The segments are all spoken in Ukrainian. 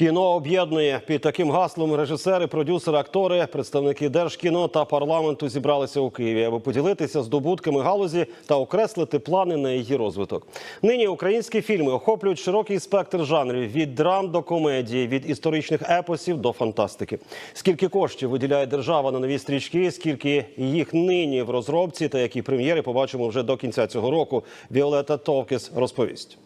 Кіно об'єднує під таким гаслом режисери, продюсери, актори, представники держкіно та парламенту зібралися у Києві, аби поділитися здобутками галузі та окреслити плани на її розвиток. Нині українські фільми охоплюють широкий спектр жанрів від драм до комедії, від історичних епосів до фантастики. Скільки коштів виділяє держава на нові стрічки, скільки їх нині в розробці, та які прем'єри побачимо вже до кінця цього року. Віолета Товкіс розповість.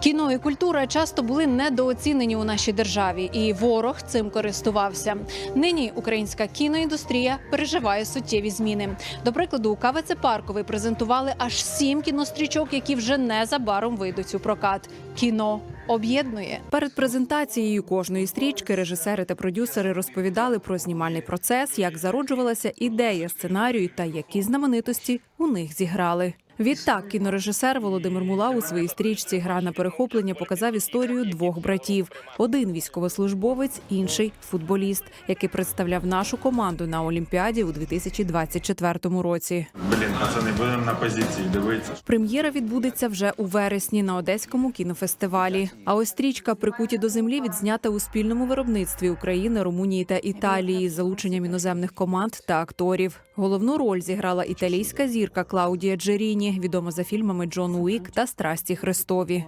Кіно і культура часто були недооцінені у нашій державі, і ворог цим користувався. Нині українська кіноіндустрія переживає суттєві зміни. До прикладу, у КВЦ Парковий презентували аж сім кінострічок, які вже незабаром вийдуть у прокат. Кіно об'єднує. Перед презентацією кожної стрічки режисери та продюсери розповідали про знімальний процес, як зароджувалася ідея сценарію та які знаменитості у них зіграли. Відтак, кінорежисер Володимир Мула у своїй стрічці Гра на перехоплення показав історію двох братів: один військовослужбовець, інший футболіст, який представляв нашу команду на Олімпіаді у 2024 році. Блін, пацани, будемо на позиції дивитися. Прем'єра відбудеться вже у вересні на одеському кінофестивалі. А ось стрічка прикуті до землі відзнята у спільному виробництві України, Румунії та Італії з залученням іноземних команд та акторів. Головну роль зіграла італійська зірка Клаудія Джеріні, відома за фільмами Джон Уік та Страсті Христові.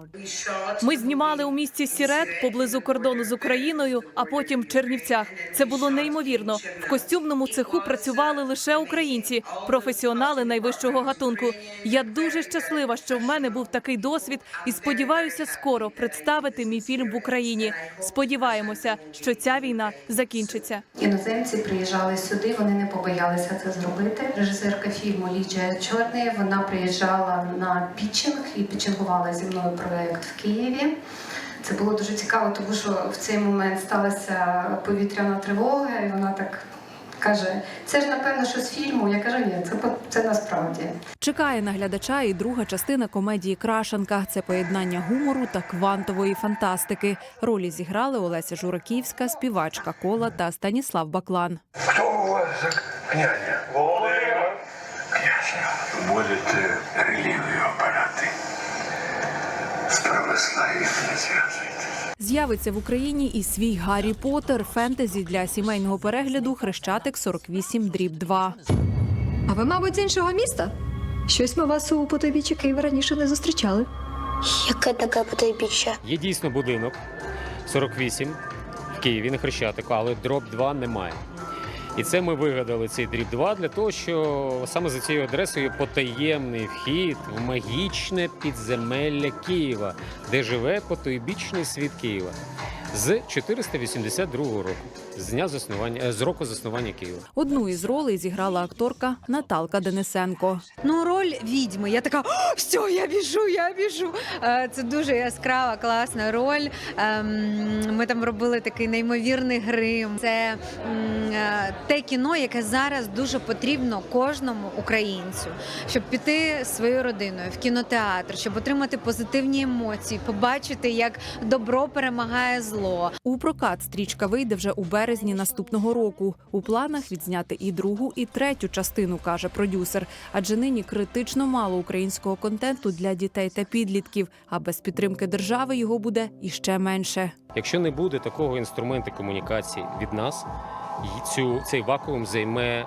Ми знімали у місті Сірет поблизу кордону з Україною, а потім в Чернівцях. Це було неймовірно. В костюмному цеху працювали лише українці, професіонали найвищого гатунку. Я дуже щаслива, що в мене був такий досвід, і сподіваюся, скоро представити мій фільм в Україні. Сподіваємося, що ця війна закінчиться. Іноземці приїжджали сюди, вони не побоялися це зробити. Режисерка фільму Ліджія Чорний вона приїжджала на пітчинг і пітчингувала зі мною проект в Києві. Це було дуже цікаво, тому що в цей момент сталася повітряна тривога, і вона так каже: це ж напевно, що з фільму. Я кажу, ні, це це насправді. Чекає на глядача і друга частина комедії Крашенка. Це поєднання гумору та квантової фантастики. Ролі зіграли Олеся Жураківська, співачка Кола та Станіслав Баклан. Хто у вас за князя? Володимир. Князя, будете релігію обирати. З не зв'язуйтесь. З'явиться в Україні і свій Гаррі Поттер фентезі для сімейного перегляду Хрещатик 48 дріб 2. А ви, мабуть, з іншого міста? Щось ми вас у потойбіччі Києва раніше не зустрічали. Яке таке потайбіччя? Є дійсно будинок 48 в Києві на Хрещатику, але дроб 2 немає. І це ми вигадали цей дріб 2 для того, що саме за цією адресою потаємний вхід в магічне підземелля Києва, де живе потойбічний світ Києва з 482 року, з дня заснування е, з року заснування Києва. Одну із ролей зіграла акторка Наталка Денисенко. Ну, роль відьми. Я така, «О, все, я біжу, я біжу. Е, Це дуже яскрава, класна роль. Ем, Ми там робили такий неймовірний грим. Це е, те кіно, яке зараз дуже потрібно кожному українцю, щоб піти зі своєю родиною в кінотеатр, щоб отримати позитивні емоції, побачити, як добро перемагає зло. У прокат стрічка вийде вже у березні наступного року. У планах відзняти і другу, і третю частину, каже продюсер. Адже нині критично мало українського контенту для дітей та підлітків. А без підтримки держави його буде іще менше. Якщо не буде такого інструменту комунікації від нас, цю цей вакуум займе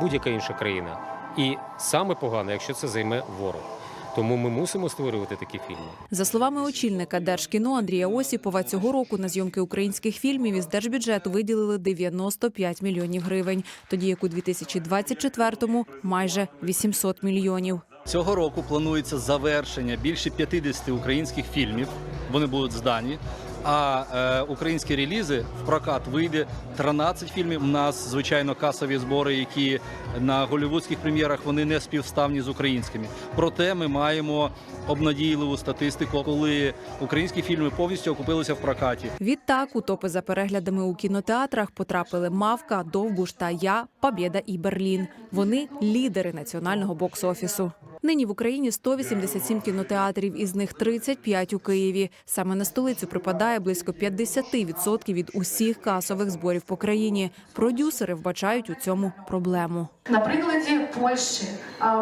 будь-яка інша країна. І саме погано, якщо це займе ворог. Тому ми мусимо створювати такі фільми. За словами очільника Держкіно Андрія Осіпова, цього року на зйомки українських фільмів із держбюджету виділили 95 мільйонів гривень, тоді як у 2024-му – майже 800 мільйонів. Цього року планується завершення більше 50 українських фільмів. Вони будуть здані. А е, українські релізи в прокат вийде 13 фільмів. У нас звичайно касові збори, які на голівудських прем'єрах вони не співставні з українськими. Проте ми маємо обнадійливу статистику, коли українські фільми повністю окупилися в прокаті. Відтак у топи за переглядами у кінотеатрах потрапили Мавка, Довбуш та Я, Побєда і Берлін. Вони лідери національного бокс-офісу. Нині в Україні 187 кінотеатрів, із них 35 у Києві. Саме на столицю припадає близько 50% від усіх касових зборів по країні. Продюсери вбачають у цьому проблему. На прикладі Польщі,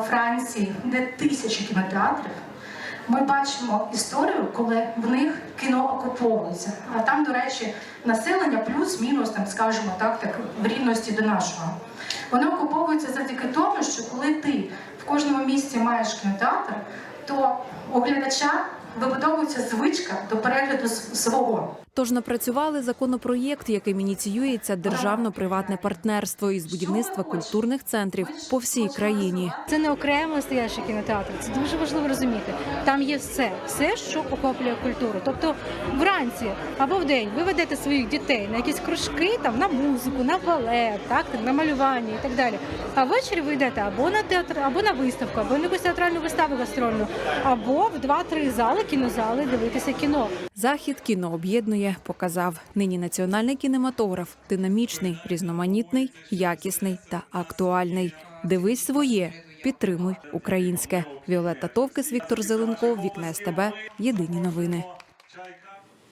Франції, де тисячі кінотеатрів, Ми бачимо історію, коли в них кіно окуповується. А там, до речі, населення плюс-мінус, там скажімо так, так в рівності до нашого. Воно окуповується завдяки тому, що коли ти в кожному місці маєш кінотеатр, то у глядача вибудовується звичка до перегляду свого. Тож напрацювали законопроєкт, яким ініціюється державно-приватне партнерство із будівництва культурних центрів по всій країні. Це не окремо стоящий кінотеатр. Це дуже важливо розуміти. Там є все, все, що охоплює культуру. Тобто, вранці або вдень ви ведете своїх дітей на якісь кружки, там на музику, на балет, так на малювання і так далі. А ввечері ви йдете або на театр, або на виставку, або на якусь театральну виставу гастрольну, або в два-три зали, кінозали дивитися кіно. Захід кіно об'єднує, показав нині національний кінематограф динамічний, різноманітний, якісний та актуальний. Дивись своє, підтримуй українське. Віолетта Товкис, Віктор Зеленков, Вікне СТБ. Єдині новини.